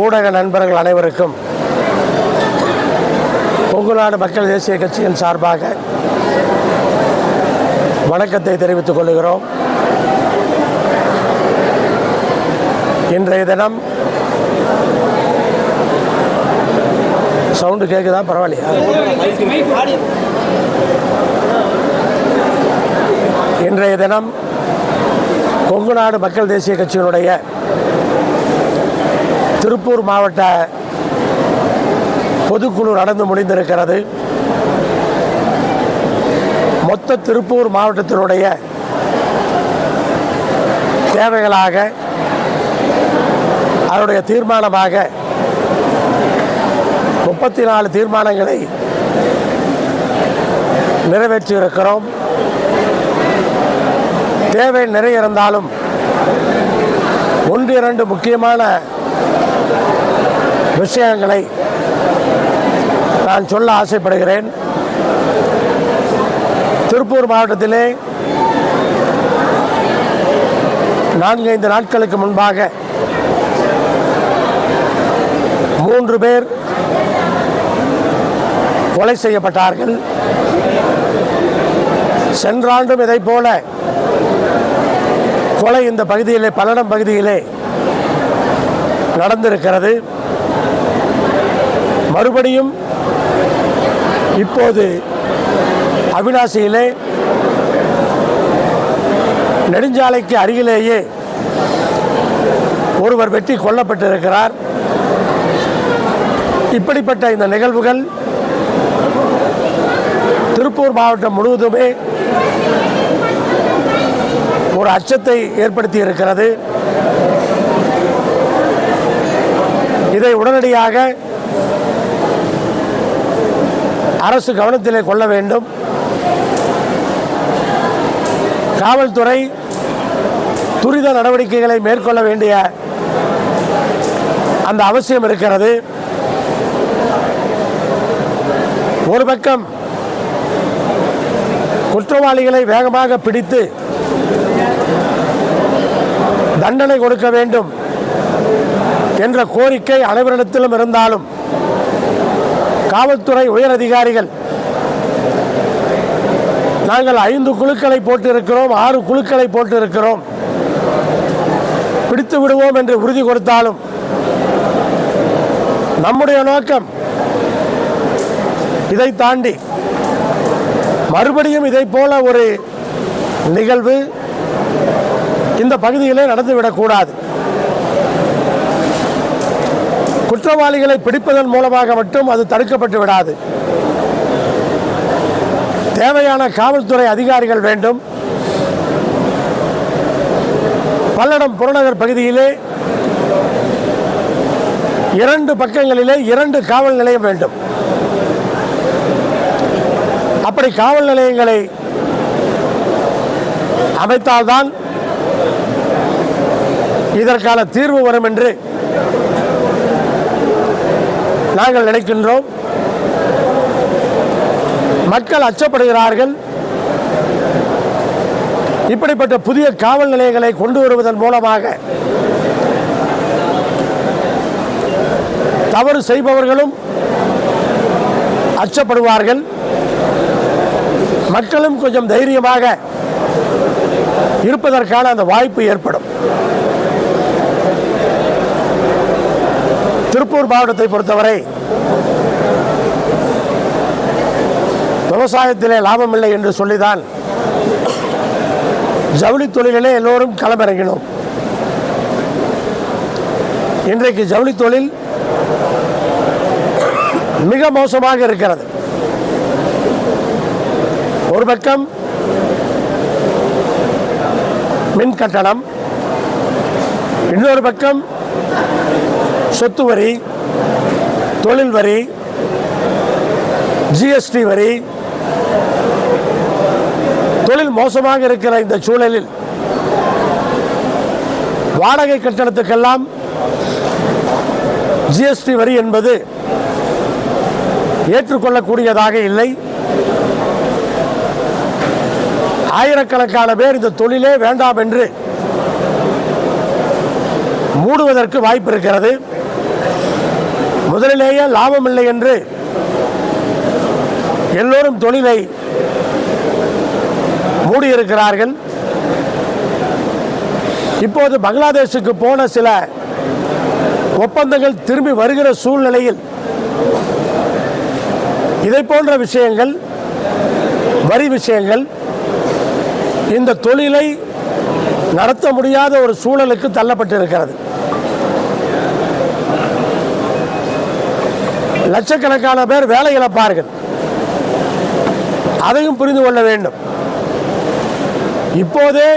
ஊடக நண்பர்கள் அனைவருக்கும் கொங்கு நாடு மக்கள் தேசிய கட்சியின் சார்பாக வணக்கத்தை தெரிவித்துக் கொள்கிறோம். இன்றைய தினம் சவுண்டு கேட்குதா பரவாயில்லையா? இன்றைய தினம் கொங்கு நாடு மக்கள் தேசிய கட்சியினுடைய திருப்பூர் மாவட்ட பொதுக்குழு நடந்து முடிந்திருக்கிறது. மொத்த திருப்பூர் மாவட்டத்தினுடைய தேவைகளாக அதனுடைய தீர்மானமாக முப்பத்தி நாலு தீர்மானங்களை நிறைவேற்றியிருக்கிறோம். தேவை நிறைய இருந்தாலும் ஒன்று இரண்டு முக்கியமான விஷயங்களை நான் சொல்ல ஆசைப்படுகிறேன். திருப்பூர் மாவட்டத்திலே நான்கைந்து நாட்களுக்கு முன்பாக மூன்று பேர் கொலை செய்யப்பட்டார்கள். சென்ற ஆண்டும் இதைப் போல கொலை இந்த பகுதியிலே பல்லடம் பகுதியிலே நடந்திருக்கிறது. மறுபடியும் இப்போது அவிநாசியிலே நெடுஞ்சாலைக்கு அருகிலேயே ஒருவர் வெட்டி கொல்லப்பட்டிருக்கிறார். இப்படிப்பட்ட இந்த நிகழ்வுகள் திருப்பூர் மாவட்டம் முழுவதுமே ஒரு அச்சத்தை ஏற்படுத்தி இருக்கிறது. இதை உடனடியாக அரசு கவனத்திலே கொள்ள வேண்டும். காவல்துறை துரித நடவடிக்கைகளை மேற்கொள்ள வேண்டிய அந்த அவசியம் இருக்கிறது. ஒரு பக்கம் குற்றவாளிகளை வேகமாக பிடித்து தண்டனை கொடுக்க வேண்டும் என்ற கோரிக்கை அனைவரிடத்திலும் இருந்தாலும் காவல்துறை உயர் அதிகாரிகள் நாங்கள் ஐந்து குழுக்களை போட்டிருக்கிறோம் ஆறு குழுக்களை போட்டிருக்கிறோம். பிடித்து விடுவோம் என்று உறுதி கொடுத்தாலும் நம்முடைய நோக்கம் இதை தாண்டி மறுபடியும் இதை போல ஒரு நிகழ்வு இந்த பகுதியிலே நடந்துவிடக்கூடாது. குற்றவாளிகளை பிடிப்பதன் மூலமாக மட்டும் அது தடுக்கப்பட்டு விடாது. தேவையான காவல்துறை அதிகாரிகள் வேண்டும். பல்லடம் புறநகர் பகுதியிலே இரண்டு பக்கங்களிலே இரண்டு காவல் நிலையம் வேண்டும். அப்படி காவல் நிலையங்களை அமைத்தால்தான் இதற்கான தீர்வு வரும் என்று நாங்கள் நினைக்கின்றோம். மக்கள் அச்சப்படுகிறார்கள். இப்படிப்பட்ட புதிய காவல் நிலையங்களை கொண்டு வருவதன் மூலமாக தவறு செய்பவர்களும் அச்சப்படுவார்கள். மக்களும் கொஞ்சம் தைரியமாக இருப்பதற்கான அந்த வாய்ப்பு ஏற்படும். திருப்பூர் மாவட்டத்தை பொறுத்தவரை விவசாயத்திலே லாபம் இல்லை என்று சொல்லிதான் ஜவுளி தொழிலிலே எல்லோரும் களமிறங்கினோம். இன்றைக்கு ஜவுளி தொழில் மிக மோசமாக இருக்கிறது. ஒரு பக்கம் மின் கட்டணம் இன்னொரு பக்கம் சொத்து வரி தொழில் வரி ஜிஎஸ்டி வரி தொழில் மோசமாக இருக்கிற இந்த சூழலில் வாடகை கட்டணத்துக்கெல்லாம் ஜிஎஸ்டி வரி என்பது ஏற்றுக்கொள்ளக்கூடியதாக இல்லை. ஆயிரக்கணக்கான பேர் இந்த தொழிலே வேண்டாம் என்று மூடுவதற்கு வாய்ப்பு இருக்கிறது. முதலிலேயே லாபம் இல்லை என்று எல்லோரும் தொழிலை மூடியிருக்கிறார்கள். இப்போது பங்களாதேஷுக்கு போன சில ஒப்பந்தங்கள் திரும்பி வருகிற சூழ்நிலையில் இதை போன்ற விஷயங்கள் வரி விஷயங்கள் இந்த தொழிலை நடத்த முடியாத ஒரு சூழலுக்கு தள்ளப்பட்டிருக்கிறது. லட்சக்கணக்கான பேர் வேலை இழப்பார்கள் அதையும் புரிந்து கொள்ள வேண்டும். இப்போதே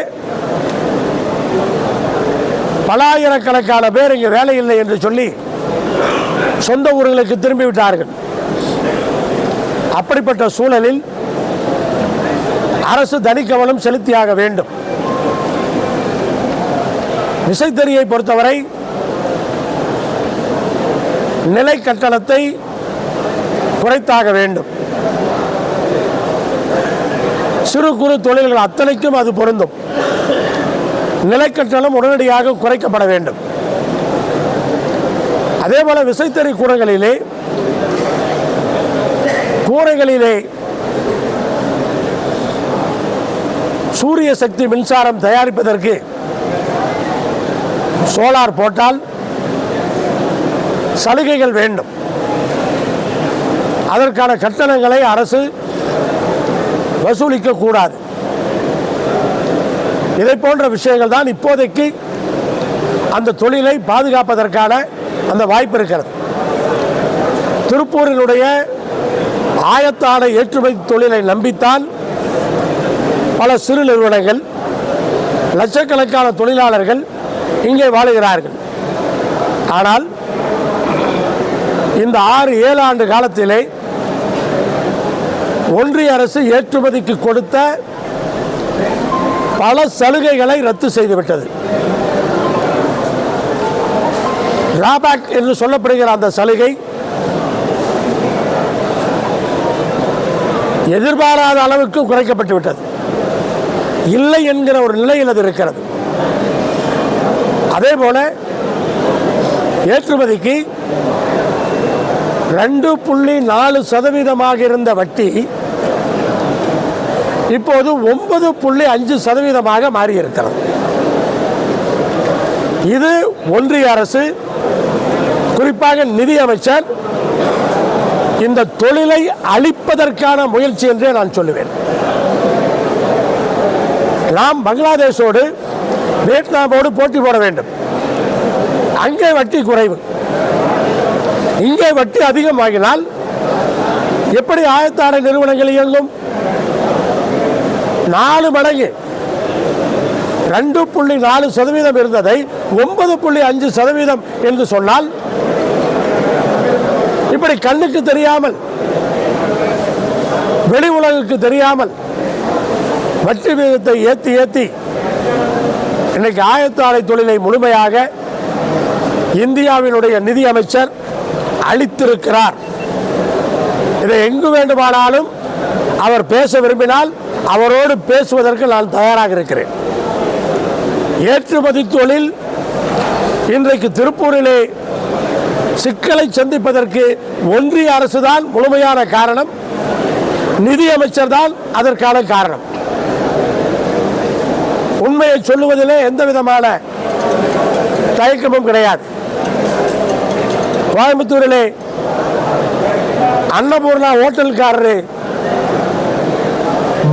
பலாயிரக்கணக்கான பேர் இங்கே வேலை இல்லை என்று சொல்லி சொந்த ஊர்களுக்கு திரும்பி விட்டார்கள் அப்படிப்பட்ட சூழலில் அரசு தனிக்கவனம் செலுத்தியாக வேண்டும். விசைத்தறியை பொறுத்தவரை நிலை கட்டணத்தை குறைத்தாக வேண்டும். சிறு குறு தொழில்கள் அத்தனைக்கும் அது பொருந்தும். நிலைக்கட்டணம் உடனடியாக குறைக்கப்பட வேண்டும். அதே போல விசைத்தறி கூடங்களிலே கூரைகளிலே சூரிய சக்தி மின்சாரம் தயாரிப்பதற்கு சோலார் போட்டால் சலுகைகள் வேண்டும். அதற்கான கட்டணங்களை அரசு வசூலிக்க கூடாது. இதை போன்ற விஷயங்கள் தான் இப்போதைக்கு அந்த தொழிலை பாதுகாப்பதற்கான அந்த வாய்ப்பு இருக்கிறது. திருப்பூரினுடைய ஆயத்தாடை ஏற்றுமதி தொழிலை நம்பித்தான் பல சிறு நிறுவனங்கள் லட்சக்கணக்கான தொழிலாளர்கள் இங்கே வாழுகிறார்கள். ஆனால் இந்த ஆறு ஏழு ஆண்டு காலத்திலே ஒன்றிய அரசு ஏற்றுமதிக்கு கொடுத்த பல சலுகைகளை ரத்து செய்துவிட்டது. ராபாக் என்று சொல்லப்படுகிற அந்த சலுகை எதிர்பாராத அளவுக்கு குறைக்கப்பட்டு விட்டது இல்லை என்கிற ஒரு நிலையில் அது இருக்கிறது. அதே போல ஏற்றுமதிக்கு ரெண்டு புள்ளி நாலு சதவீதமாக இருந்த வட்டி இப்போது ஒன்பது புள்ளி அஞ்சு சதவீதமாக மாறியிருக்கிறது. இது ஒன்றிய அரசு குறிப்பாக நிதியமைச்சர் இந்த தொழிலை அழிப்பதற்கான முயற்சி என்றே நான் சொல்லுவேன். நாம் பங்களாதேஷோடு வியட்நாமோடு போட்டி போட வேண்டும். அங்கே வட்டி குறைவு. இங்கே வட்டி அதிகமாகினால் எப்படி ஆயத்தாடை நிறுவனங்கள் இயங்கும்? நாலு மடங்கு. ரெண்டு புள்ளி நாலு சதவீதம் இருந்ததை ஒன்பது புள்ளி அஞ்சு சதவீதம் என்று சொன்னால் இப்படி கண்ணுக்கு தெரியாமல் வெளி உலகுக்கு தெரியாமல் வட்டி விகிதத்தை ஏற்றி ஏற்றி இன்னைக்கு ஆயத்தாடை தொழிலை முழுமையாக இந்தியாவினுடைய நிதி அமைச்சர் அளித்திருக்கிறார். இதை எங்கு வேண்டுமானாலும் அவர் பேச விரும்பினால் அவரோடு பேசுவதற்கு நான் தயாராக இருக்கிறேன். ஏற்றுமதி தொழில் இன்றைக்கு திருப்பூரிலே சிக்கலை சந்திப்பதற்கு ஒன்றிய அரசு தான் முழுமையான காரணம். நிதியமைச்சர் தான் அதற்கான காரணம். உண்மையை சொல்லுவதிலே எந்த விதமான தயக்கமும் கிடையாது. கோயம்புத்தூரிலே அன்னபூர்ணா ஹோட்டல்காரரு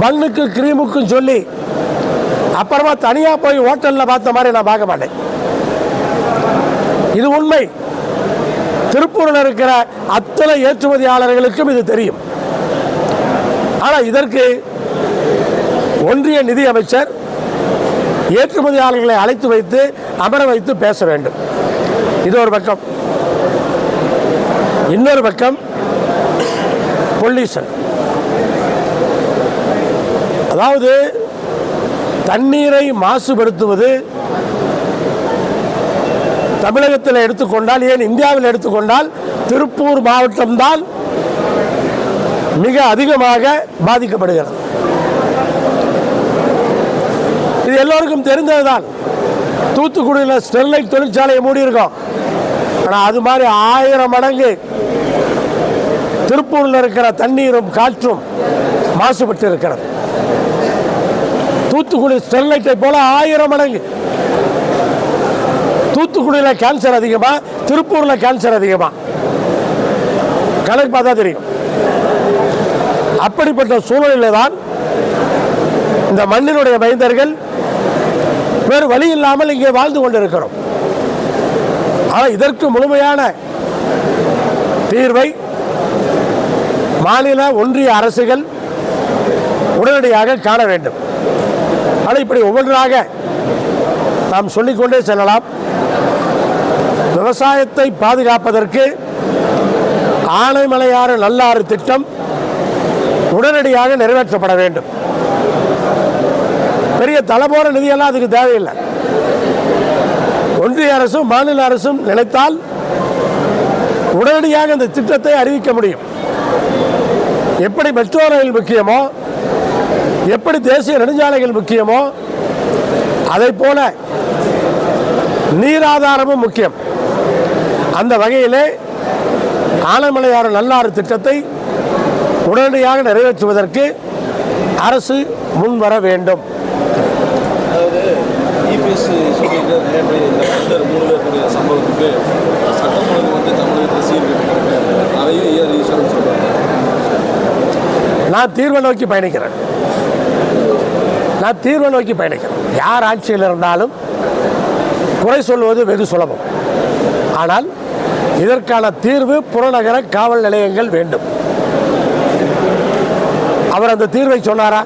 பண்ணுக்கு கிரீமுக்கும் சொல்லி அப்புறமா தனியாக போய் ஹோட்டலில் பார்த்த மாதிரி நான் பார்க்க மாட்டேன். இது உண்மை. திருப்பூரில் இருக்கிற அத்தனை ஏற்றுமதியாளர்களுக்கும் இது தெரியும். ஆனால் இதற்கு ஒன்றிய நிதி அமைச்சர் ஏற்றுமதியாளர்களை அழைத்து வைத்து அமர வைத்து பேச வேண்டும். இது ஒரு பக்கம். இன்னொரு பக்கம் பொல்யூஷன். அதாவது தண்ணீரை மாசுபடுத்துவது தமிழகத்தில் எடுத்துக்கொண்டால் ஏன் இந்தியாவில் எடுத்துக்கொண்டால் திருப்பூர் மாவட்டம்தான் மிக அதிகமாக பாதிக்கப்படுகிறது. இது எல்லோருக்கும் தெரிந்ததுதான். தூத்துக்குடியில் ஸ்டெர்லைட் தொழிற்சாலையை மூடியிருக்கோம். ஆனால் அது மாதிரி ஆயிரம் மடங்கு திருப்பூரில் இருக்கிற தண்ணீரும் காற்றும் மாசுபட்டு இருக்கிறது. தூத்துக்குடி ஸ்டெர்லைட்டை போல ஆயிரம் மடங்கு. தூத்துக்குடியில் கேன்சர் அதிகமா திருப்பூரில் கேன்சர் அதிகமா. கணக்கு பார்த்தா தெரியும். அப்படிப்பட்ட சூழலில் தான் இந்த மண்ணினுடைய மைந்தர்கள் வேறு வழி இல்லாமல் இங்கே வாழ்ந்து கொண்டிருக்கிறோம். ஆனால் இதற்கு முழுமையான தீர்வை மாநில ஒன்றிய அரசுகள் உடனடியாக காண வேண்டும். ஆனால் இப்படி ஒவ்வொன்றாக நாம் சொல்லிக்கொண்டே செல்லலாம். விவசாயத்தை பாதுகாப்பதற்கு ஆனைமலையாறு நல்லாறு திட்டம் உடனடியாக நிறைவேற்றப்பட வேண்டும். பெரிய தலைபோற நிதியெல்லாம் அதுக்கு தேவையில்லை. ஒன்றிய அரசும் மாநில அரசும் நினைத்தால் உடனடியாக இந்த திட்டத்தை அறிவிக்க முடியும். எப்படி மெட்ரோ ரயில் முக்கியமோ எப்படி தேசிய நெடுஞ்சாலைகள் முக்கியமோ அதை போல நீராதாரமும் முக்கியம். அந்த வகையிலே ஆனைமலையாறு நல்லாறு திட்டத்தை உடனடியாக நிறைவேற்றுவதற்கு அரசு முன்வர வேண்டும். அதாவது இபிஎஸ் சொல்லிட்டு நேற்று இந்த மனிதர் மூணு பேருடைய சம்பவத்துக்கு சட்டம் ஒழுங்கு வந்து தமிழகத்தில் சீர்கட்டு அதையும் ஏன் ஈஸ்வரன் சொல்கிறாங்க நான் தீர்வை நோக்கி பயணிக்கிறேன். நான் தீர்வை நோக்கி பயணிக்கிறேன். யார் ஆட்சியில் இருந்தாலும் குறை சொல்வது வெகு சுலபம். ஆனால் இதற்கான தீர்வு புறநகர காவல் நிலையங்கள் வேண்டும். அவர் அந்த தீர்வை சொன்னாரா?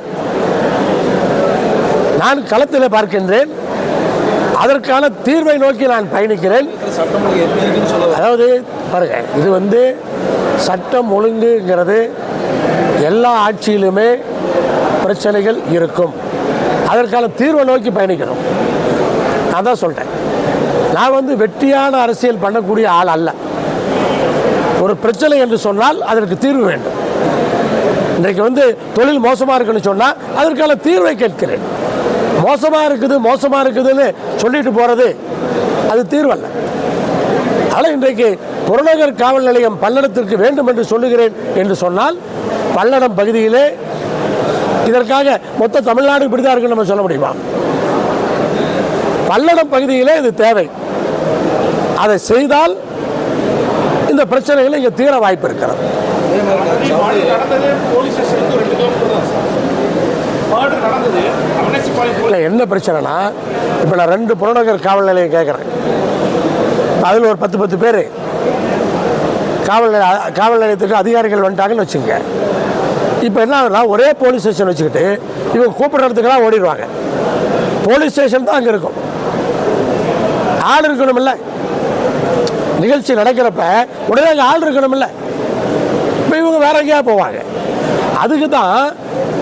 நான் களத்தில் பார்க்கின்றேன். அதற்கான தீர்வை நோக்கி நான் பயணிக்கிறேன். அதாவது பாருங்க இது வந்து சட்டம் ஒழுங்குங்கிறது எல்லா ஆட்சியிலுமே பிரச்சனைகள் இருக்கும். அதற்கான தீர்வை நோக்கி பயணிக்கணும். நான் தான் சொல்கிறேன் நான் வந்து வெற்றியான அரசியல் பண்ணக்கூடிய ஆள் அல்ல. ஒரு பிரச்சனை என்று சொன்னால் அதற்கு தீர்வு வேண்டும். இன்றைக்கு வந்து தொழில் மோசமாக இருக்குன்னு சொன்னால் அதற்கான தீர்வை கேட்கிறேன். மோசமாக இருக்குது மோசமாக இருக்குதுன்னு சொல்லிட்டு போகிறது அது தீர்வல்ல. ஆனால் இன்றைக்கு புறநகர் காவல் நிலையம் பல்லடத்திற்கு வேண்டும் என்று சொல்லுகிறேன் என்று சொன்னால் பல்லடம் பகுதியிலே இதற்காக மொத்த தமிழ்நாடு இப்படிதான் இருக்குன்னு நம்ம சொல்ல முடியுமா? பல்லடம் பகுதியிலே இது தேவை. அதை செய்தால் இந்த பிரச்சனைகள் இங்கே தீர வாய்ப்பு இருக்கிறது. இல்லை என்ன பிரச்சனைனா இப்போ நான் ரெண்டு புறநகர் காவல் நிலையம் கேட்குறேன் அதில் ஒரு பத்து பத்து பேர். காவல் நிலைய காவல் நிலையத்துக்கு அதிகாரிகள் வந்துட்டாங்கன்னு வச்சுங்க இப்போ என்ன ஆகுதுன்னா ஒரே போலீஸ் ஸ்டேஷன் வச்சுக்கிட்டு இவங்க கூப்பிட்றதுக்கெல்லாம் ஓடிடுவாங்க. போலீஸ் ஸ்டேஷன் தான் அங்கே இருக்கும். ஆள் இருக்கணுமில்ல. நிகழ்ச்சி நடக்கிறப்ப உடனே அங்கே ஆள் இருக்கணுமில்ல. இப்போ இவங்க வேற எங்கேயா போவாங்க. அதுக்கு தான்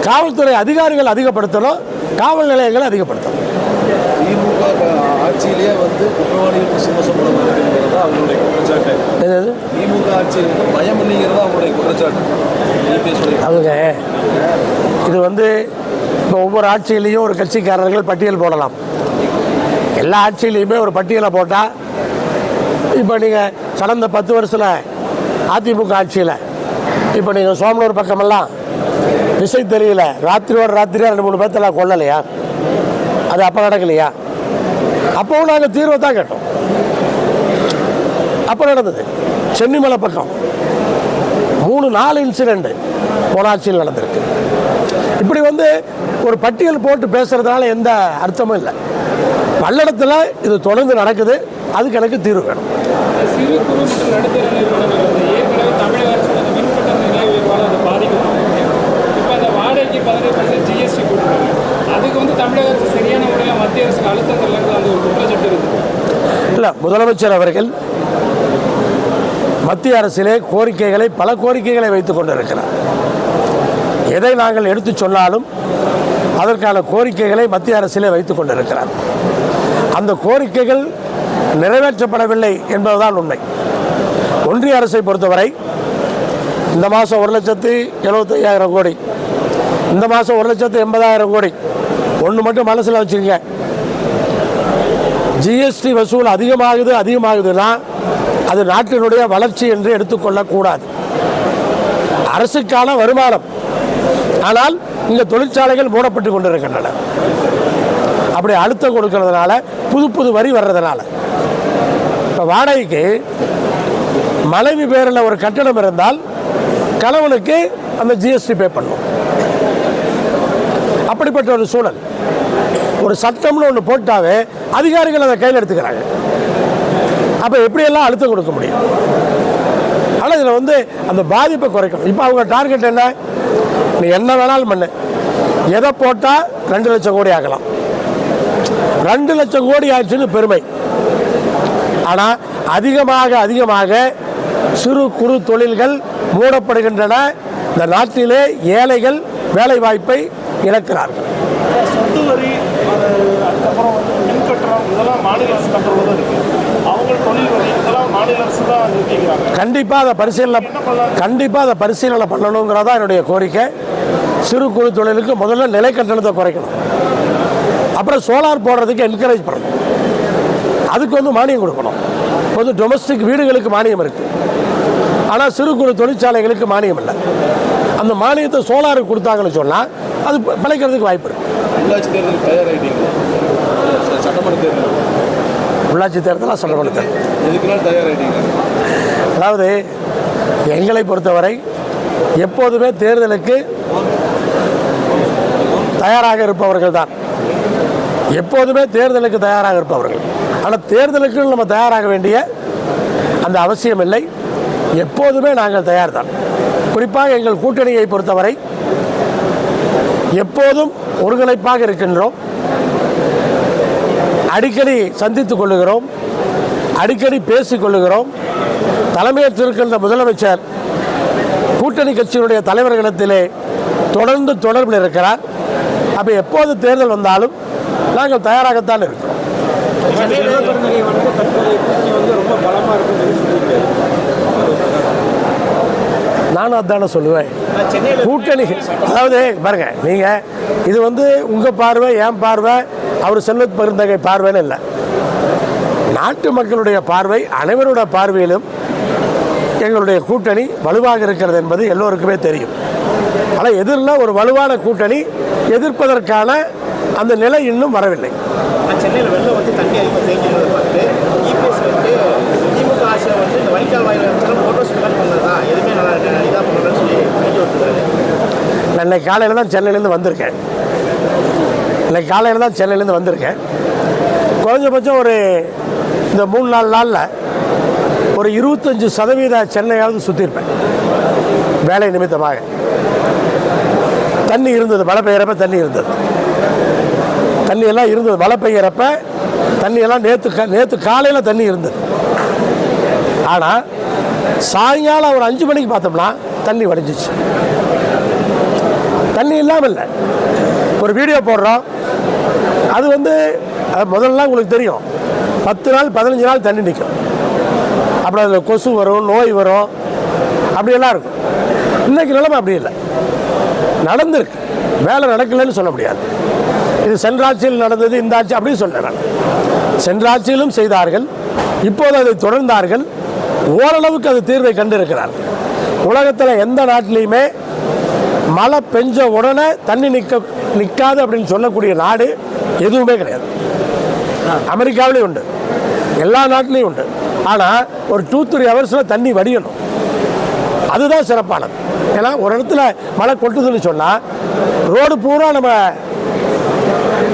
காவல்துறை அதிகாரிகள் அதிகப்படுத்தணும் காவல் நிலையங்களை அதிகப்படுத்தணும். ஆட்சியிலேயே வந்து குற்றவாளிகளுக்கு தான் அவங்களுடைய குற்றச்சாட்டு. என்னது? திமுக ஆட்சியில் வந்து பயம் இல்லைங்கிறது அவங்களுடைய குற்றச்சாட்டு. அவங்க இது வந்து இப்போ ஒவ்வொரு ஆட்சியிலையும் ஒரு கட்சிக்காரர்கள் பட்டியல் போடலாம். எல்லா ஆட்சியிலையுமே ஒரு பட்டியலை போட்டால் இப்போ நீங்கள் கடந்த பத்து வருஷத்தில் அதிமுக ஆட்சியில் இப்போ நீங்கள் சோமனூர் பக்கமெல்லாம் விசை தெரியல. ராத்திரியோட ராத்திரியாக ரெண்டு மூணு பேர்த்தெல்லாம் கொல்லலையா? அது அப்போ நடக்கலையா? அப்போவும் நாங்கள் தீர்வை தான் கேட்டோம். அப்போ நடந்தது. சென்னிமலை பக்கம் மூணு நாலு இன்சிடெண்ட் பொனாட்சியில் நடந்திருக்கு. இப்படி வந்து ஒரு பட்டியல் போட்டு பேசுறதுனால எந்த அர்த்தமும் இல்லை. பல்லடத்தில் இது தொடர்ந்து நடக்குது. அதுக்கு எனக்கு தீர்வு வேணும் சிறு குறு மற்றும் நடுத்தர நிறுவனங்கள் வந்து ஏற்கனவே தமிழக அரசு அந்த மின்கட்டண நிலை உயர்வால் அதை பாதிக்கப்படும் இப்போ அந்த வாடகைக்கு பதினேழு பர்சன்ட் ஜிஎஸ்டி போட்டுருக்காங்க அதுக்கு வந்து தமிழக அரசு சரியான முறையில் மத்திய அரசுக்கு அழுத்தங்கள் இருந்து அந்த ஒரு குற்றச்சாட்டு இருக்குது இல்லை முதலமைச்சர் அவர்கள் மத்திய அரசிலே கோரிக்கைகளை பல கோரிக்கைகளை வைத்துக் கொண்டிருக்கிறார். எதை நாங்கள் எடுத்து சொன்னாலும் அதற்கான கோரிக்கைகளை மத்திய அரசிலே வைத்துக் கொண்டிருக்கிறார். அந்த கோரிக்கைகள் நிறைவேற்றப்படவில்லை என்பதுதான் உண்மை. ஒன்றிய அரசை பொறுத்தவரை இந்த மாதம் ஒரு லட்சத்து எழுபத்தையாயிரம் கோடி இந்த மாதம் ஒரு லட்சத்து எண்பதாயிரம் கோடி ஒன்று மட்டும் மனசில் வச்சுக்கங்க. ஜிஎஸ்டி வசூல் அதிகமாகுது அதிகமாகுதுன்னா அது நாட்டினுடைய வளர்ச்சி என்று எடுத்துக்கொள்ளக்கூடாது. அரசுக்கான வருமானம். ஆனால் இந்த தொழிற்சாலைகள் மூடப்பட்டு கொண்டிருக்கின்றன. அப்படி அழுத்தம் கொடுக்கறதுனால புது புது வரி வர்றதுனால. இப்போ வாடகைக்கு மனைவி பேரில் ஒரு கட்டணம் இருந்தால் கணவனுக்கு அந்த ஜிஎஸ்டி பே பண்ணும் அப்படிப்பட்ட ஒரு சூழல். ஒரு சட்டம்னு ஒன்று போட்டாவே அதிகாரிகள் அதை கையில் எடுத்துக்கிறாங்க. அப்போ எப்படியெல்லாம் அழுத்தம் கொடுக்க முடியும்? ஆனால் இதில் வந்து அந்த பாதிப்பை குறைக்கணும். இப்போ அவங்க டார்கெட் என்ன? நீ என்ன வேணாலும் பண்ணு. எதை போட்டால் ரெண்டு லட்சம் கோடி ஆகலாம். ரெண்டு லட்சம் கோடி ஆச்சுன்னு பெருமை. ஆனால் அதிகமாக அதிகமாக சிறு குறு தொழில்கள் மூடப்படுகின்றன. இந்த நாட்டிலே ஏழைகள் வேலை வாய்ப்பை இழக்கிறார்கள் அதுக்கப்புறம் வந்து மின் கட்டணம் இதெல்லாம் மாநில அரசு கண்ட்ரோலில் தான் இருக்குது அவங்க தொழில் வரி இதெல்லாம் மாநில அரசு தான் நிர்ணயிக்கிறாங்க கண்டிப்பாக அதை பரிசீலனை கண்டிப்பாக அதை பரிசீலனை பண்ணணுங்கிறதா என்னுடைய கோரிக்கை. சிறு குறு தொழிலுக்கு முதல்ல நிலை கட்டணத்தை குறைக்கணும். அப்புறம் சோலார் போடுறதுக்கு என்கரேஜ் பண்ணணும். அதுக்கு வந்து மானியம் கொடுக்கணும். பொது டொமஸ்டிக் வீடுகளுக்கு மானியம் இருக்குது ஆனால் சிறு குறு தொழிற்சாலைகளுக்கு மானியம் இல்லை. அந்த மானியத்தை சோலாருக்கு கொடுத்தாங்கன்னு சொன்னால் அது பிழைக்கிறதுக்கு வாய்ப்பு உள்ளாட்சி தேர்தல். சட்டமன்ற தேர்தல். அதாவது எங்களை பொறுத்தவரை எப்போதுமே தேர்தலுக்கு தயாராக இருப்பவர்கள் தான். எப்போதுமே தேர்தலுக்கு தயாராக இருப்பவர்கள். ஆனால் தேர்தலுக்கு நம்ம தயாராக வேண்டிய அந்த அவசியம் இல்லை எப்போதுமே நாங்கள் தயார் தான் குறிப்பாக எங்கள் கூட்டணியை பொறுத்தவரை எப்போதும் ஒருங்கிணைப்பாக இருக்கின்றோம். அடிக்கடி சந்தித்துக் கொள்ளுகிறோம். அடிக்கடி பேசிக் கொள்ளுகிறோம். தலைமையேற்றிருக்கின்ற முதலமைச்சர் கூட்டணி கட்சியினுடைய தலைவர்களிடத்திலே தொடர்ந்து தொடர்பில் இருக்கிறார். அப்போ எப்போது தேர்தல் வந்தாலும் நாங்கள் தயாராகத்தான் இருக்கிறோம் நிலப்பரந்தகை வந்து தற்போதைய கூட்டணி வந்து ரொம்ப பலமா இருக்குன்னு சொல்லியிருக்காரு நானும் அதான சொல்லுவேன். சென்னையில் கூட்டணி அதாவது பாருங்க நீங்க இது வந்து உங்க பார்வை என் பார்வை அவர் செல்வத் பகிர்ந்தகை பார்வைன்னு இல்லை. நாட்டு மக்களுடைய பார்வை அனைவருடைய பார்வையிலும் எங்களுடைய கூட்டணி வலுவாக இருக்கிறது என்பது எல்லோருக்குமே தெரியும். ஆனால் எதிரில் ஒரு வலுவான கூட்டணி எதிர்ப்பதற்கான அந்த நிலை இன்னும் வரவில்லை. சென்னையில் வெள்ளம் வந்து தண்ணி அதிகமாக தேங்கினதை பார்த்து இபிஎஸ் வந்து திமுக ஆட்சியில் வந்து இந்த வடிகால் வாயில் நான் இன்னைக்கு காலையில் தான் சென்னையிலேருந்து வந்திருக்கேன். இன்னைக்கு காலையில் தான் சென்னையிலேருந்து வந்திருக்கேன். குறைஞ்சபட்சம் ஒரு இந்த மூணு நாலு நாளில் ஒரு இருபத்தஞ்சு சதவீத சென்னையாவது சுற்றிருப்பேன் வேலை நிமித்தமாக. தண்ணி இருந்தது மழை பெய்கிறப்ப தண்ணி இருந்தது. தண்ணி எல்லாம் இருந்தது மழை பெய்கிறப்ப தண்ணி எல்லாம் நேற்று நேற்று காலையில் தண்ணி இருந்தது. ஆனால் சாயங்காலம் ஒரு அஞ்சு மணிக்கு பார்த்தோம்னா தண்ணி வடிஞ்சிச்சு. தண்ணி இல்லாமல் இல்லை ஒரு வீடியோ போடுறோம். அது வந்து அது முதல்லாம் உங்களுக்கு தெரியும். பத்து நாள் பதினஞ்சு நாள் தண்ணி நிற்கும் அப்புறம் அதில் கொசு வரும் நோய் வரும். அப்படியெல்லாம் இருக்கும். இன்னைக்கு நிலைமை அப்படி இல்லை. நடந்திருக்கு. வேலை நடக்கலைன்னு சொல்ல முடியாது. இது சென்ற ஆட்சியில் நடந்தது இந்த ஆட்சி அப்படின்னு சொன்னேன் நான். சென்ற ஆட்சியிலும் செய்தார்கள். இப்போது அதை தொடர்ந்தார்கள். ஓரளவுக்கு அது தீர்வை கண்டிருக்கிறார்கள். உலகத்தில் எந்த நாட்டிலையுமே மழை பெஞ்ச உடனே தண்ணி நிற்க நிற்காது அப்படின்னு சொல்லக்கூடிய நாடு எதுவுமே கிடையாது. அமெரிக்காவிலையும் உண்டு. எல்லா நாட்டிலையும் உண்டு. ஆனால் ஒரு டூ த்ரீ ஹவர்ஸில் தண்ணி வடியணும். அதுதான் சிறப்பானது. ஏன்னா ஒரு இடத்துல மழை கொட்டுதுன்னு சொன்னால் ரோடு பூரா நம்ம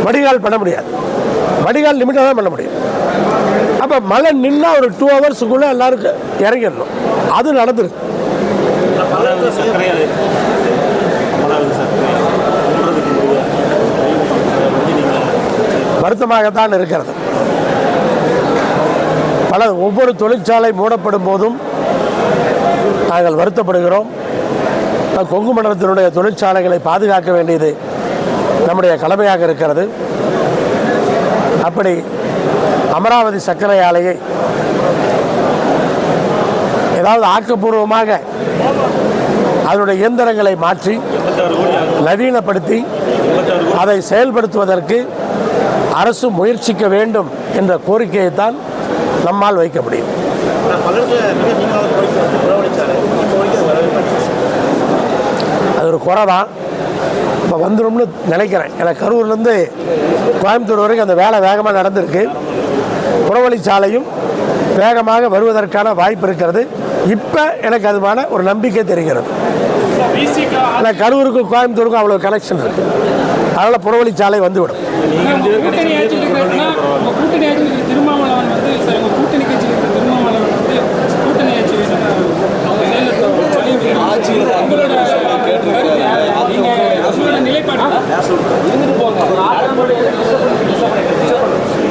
வடிகால் பண்ண முடியாது. வடிகால் லிமிட்டாக தான் பண்ண முடியும். அப்போ மழை நின்னா ஒரு டூ ஹவர்ஸுக்குள்ளே எல்லாருக்கும் இறங்கிடணும். அது நடந்துருக்கு. வருத்தமாகத்தான் இருக்கிறது. பல ஒவ்வொரு தொழிற்சாலை மூடப்படும் போதும் நாங்கள் வருத்தப்படுகிறோம். கொங்கு மண்டலத்தினுடைய தொழிற்சாலைகளை பாதுகாக்க வேண்டியது நம்முடைய கடமையாக இருக்கிறது. அப்படி அமராவதி சர்க்கரை ஆலையை ஏதாவது ஆக்கப்பூர்வமாக அதனுடைய இயந்திரங்களை மாற்றி நவீனப்படுத்தி அதை செயல்படுத்துவதற்கு அரசு முயற்சிக்க வேண்டும் என்ற கோரிக்கையைத்தான் நம்மால் வைக்க முடியும். அது அது ஒரு குறை தான் இப்போ வந்துடும்னு நினைக்கிறேன். ஏன்னா கரூர்லேருந்து கோயம்புத்தூர் வரைக்கும் அந்த வேலை வேகமாக நடந்திருக்கு. புறவழிச்சாலையும் வேகமாக வருவதற்கான வாய்ப்பு இருக்கிறது. இப்போ எனக்கு அதுமான ஒரு நம்பிக்கை தெரிகிறது. ஆனால் கரூருக்கும் கோயம்புத்தூருக்கும் அவ்வளோ கனெக்ஷன் இருக்குது அதனால் புறவழிச்சாலை வந்துவிடும்.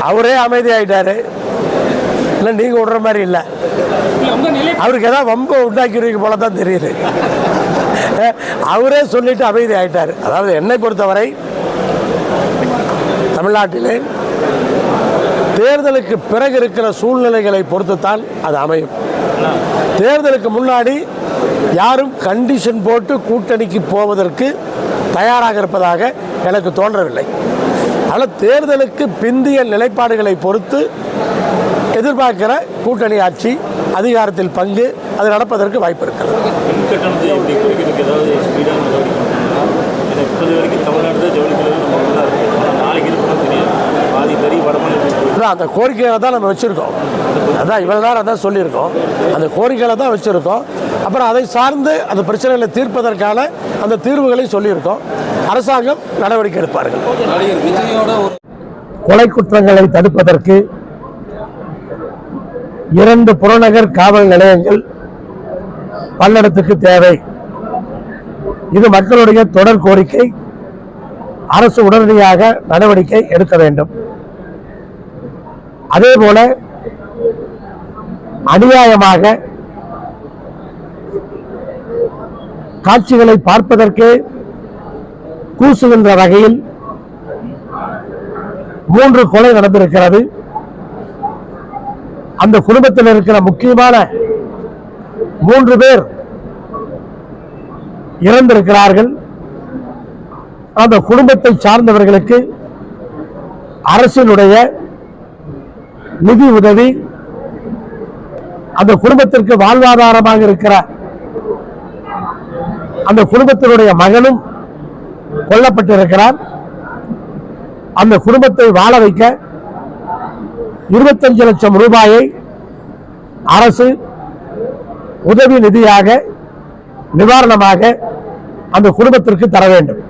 அவரே அமைதியாயிட்டாரு. இல்லை நீங்கள் விடுற மாதிரி இல்லை. அவருக்கு ஏதாவது வம்பு உண்டாக்கிடுவீங்க போல தான் தெரியுது. அவரே சொல்லிட்டு அமைதி ஆயிட்டார். அதாவது என்னை பொறுத்தவரை தமிழ்நாட்டிலே தேர்தலுக்கு பிறகு இருக்கிற சூழ்நிலைகளை பொறுத்துத்தான் அது அமையும். தேர்தலுக்கு முன்னாடி யாரும் கண்டிஷன் போட்டு கூட்டணிக்கு போவதற்கு தயாராக இருப்பதாக எனக்கு தோன்றவில்லை. ஆனால் தேர்தலுக்கு பிந்திய நிலைப்பாடுகளை பொறுத்து எதிர்பார்க்கிற கூட்டணி ஆட்சி அதிகாரத்தில் பங்கு அது நடப்பதற்கு வாய்ப்பு இருக்கிறது. தான் தான் அந்த கோரிக்கைகளை தான் நம்ம வச்சுருக்கோம். அதான் இவ்வளோ நேரம் அதான் சொல்லியிருக்கோம். அந்த கோரிக்கைகளை தான் வச்சுருக்கோம். அப்புறம் அதை சார்ந்து அந்த பிரச்சனைகளை தீர்ப்பதற்கான அந்த தீர்வுகளையும் சொல்லியிருக்கோம். அரசாங்கம் நடவடிக்கை எடுப்பார்கள். நடிகர் விஜயோட ஒரு கொலை குற்றங்களை தடுப்பதற்கு இரண்டு புறநகர் காவல் நிலையங்கள் பல்லடத்துக்கு தேவை. இது மக்களுடைய தொடர் கோரிக்கை அரசு உடனடியாக நடவடிக்கை எடுக்க வேண்டும். அதே போல அநியாயமாக காட்சிகளை பார்ப்பதற்கே கூசுகின்ற வகையில் மூன்று கொலை நடந்திருக்கிறது. அந்த குடும்பத்தில் இருக்கிற முக்கியமான மூன்று பேர் இறந்திருக்கிறார்கள். அந்த குடும்பத்தை சார்ந்தவர்களுக்கு அரசினுடைய நிதி உதவி அந்த குடும்பத்திற்கு வாழ்வாதாரமாக இருக்கிற அந்த குடும்பத்தினுடைய மகனும் கொல்லப்பட்டிருக்கிறார். அந்த குடும்பத்தை வாழ வைக்க இருபத்தஞ்சு லட்சம் ரூபாயை அரசு உதவி நிதியாக நிவாரணமாக அந்த குடும்பத்திற்கு தர வேண்டும்.